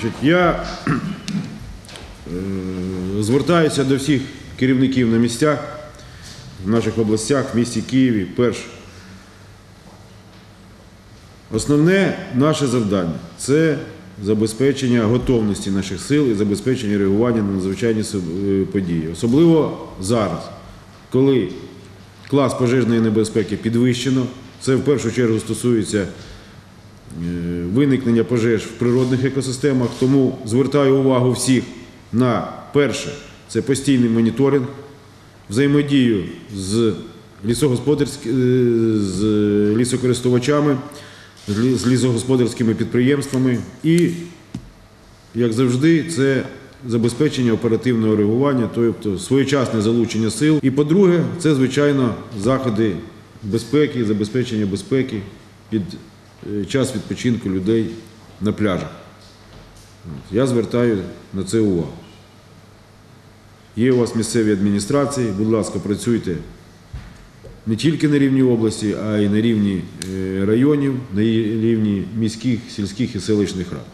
Значить, я е, звертаюся до всіх керівників на місцях, в наших областях, в місті Києві. Перше. Основне наше завдання це забезпечення готовності наших сил і забезпечення реагування на надзвичайні е, події. Особливо зараз, коли клас пожежної небезпеки підвищено. Це в першу чергу стосується виникнення пожеж в природних екосистемах. Тому звертаю увагу всіх на перше це постійний моніторинг, взаємодію з е, з лісокористувачами, з лісогосподарськими підприємствами і, як завжди, це забезпечення оперативного реагування, тобто своєчасне залучення сил. І по-друге, це, звичайно, заходи безпеки, забезпечення безпеки під е, час відпочинку людей на пляжах. Я звертаю на це увагу. Є у вас місцеві адміністрації, будь ласка, працюйте не тільки на рівні області, а й на рівні е, районів, на рівні міських, сільських і селищних рад.